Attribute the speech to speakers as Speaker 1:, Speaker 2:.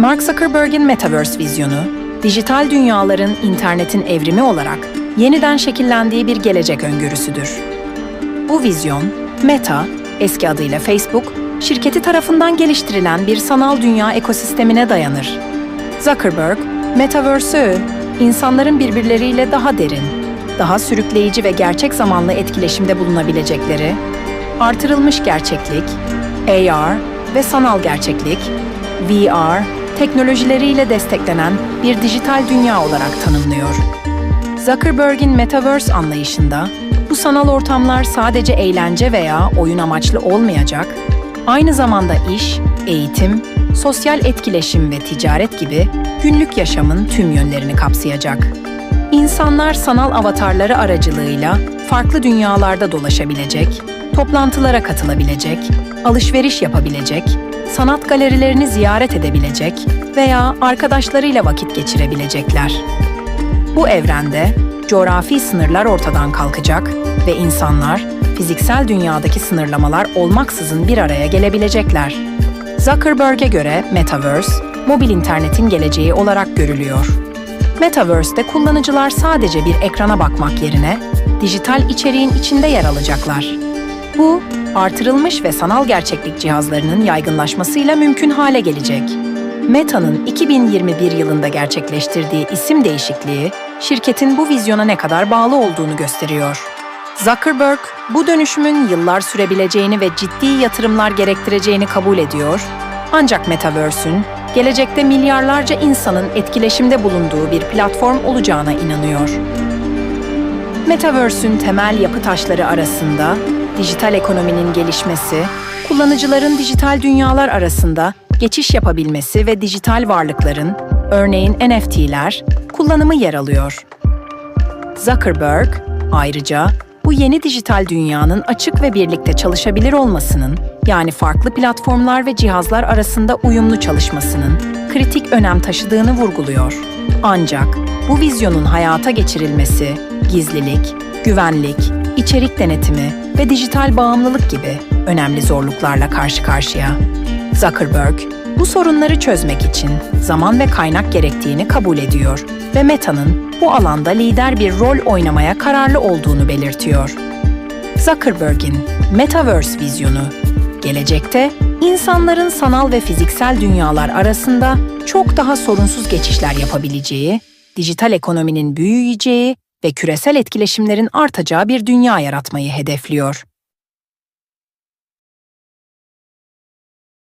Speaker 1: Mark Zuckerberg'in Metaverse vizyonu, dijital dünyaların internetin evrimi olarak yeniden şekillendiği bir gelecek öngörüsüdür. Bu vizyon, Meta, eski adıyla Facebook, şirketi tarafından geliştirilen bir sanal dünya ekosistemine dayanır. Zuckerberg, Metaverse'ü insanların birbirleriyle daha derin, daha sürükleyici ve gerçek zamanlı etkileşimde bulunabilecekleri, artırılmış gerçeklik, AR ve sanal gerçeklik, VR, teknolojileriyle desteklenen bir dijital dünya olarak tanımlıyor. Zuckerberg'in Metaverse anlayışında bu sanal ortamlar sadece eğlence veya oyun amaçlı olmayacak, aynı zamanda iş, eğitim, sosyal etkileşim ve ticaret gibi günlük yaşamın tüm yönlerini kapsayacak. İnsanlar sanal avatarları aracılığıyla farklı dünyalarda dolaşabilecek, toplantılara katılabilecek, alışveriş yapabilecek, sanat galerilerini ziyaret edebilecek veya arkadaşlarıyla vakit geçirebilecekler. Bu evrende coğrafi sınırlar ortadan kalkacak ve insanlar fiziksel dünyadaki sınırlamalar olmaksızın bir araya gelebilecekler. Zuckerberg'e göre Metaverse, mobil internetin geleceği olarak görülüyor. Metaverse'de kullanıcılar sadece bir ekrana bakmak yerine dijital içeriğin içinde yer alacaklar. Bu, artırılmış ve sanal gerçeklik cihazlarının yaygınlaşmasıyla mümkün hale gelecek. Meta'nın 2021 yılında gerçekleştirdiği isim değişikliği, şirketin bu vizyona ne kadar bağlı olduğunu gösteriyor. Zuckerberg, bu dönüşümün yıllar sürebileceğini ve ciddi yatırımlar gerektireceğini kabul ediyor. Ancak Metaverse'ün gelecekte milyarlarca insanın etkileşimde bulunduğu bir platform olacağına inanıyor. Metaverse'ün temel yapı taşları arasında dijital ekonominin gelişmesi, kullanıcıların dijital dünyalar arasında geçiş yapabilmesi ve dijital varlıkların, örneğin NFT'ler, kullanımı yer alıyor. Zuckerberg, ayrıca bu yeni dijital dünyanın açık ve birlikte çalışabilir olmasının, yani farklı platformlar ve cihazlar arasında uyumlu çalışmasının kritik önem taşıdığını vurguluyor. Ancak bu vizyonun hayata geçirilmesi, gizlilik, güvenlik, içerik denetimi ve dijital bağımlılık gibi önemli zorluklarla karşı karşıya. Zuckerberg, bu sorunları çözmek için zaman ve kaynak gerektiğini kabul ediyor ve Meta'nın bu alanda lider bir rol oynamaya kararlı olduğunu belirtiyor. Zuckerberg'in Metaverse vizyonu, gelecekte insanların sanal ve fiziksel dünyalar arasında çok daha sorunsuz geçişler yapabileceği, dijital ekonominin büyüyeceği ve küresel etkileşimlerin artacağı bir dünya yaratmayı hedefliyor.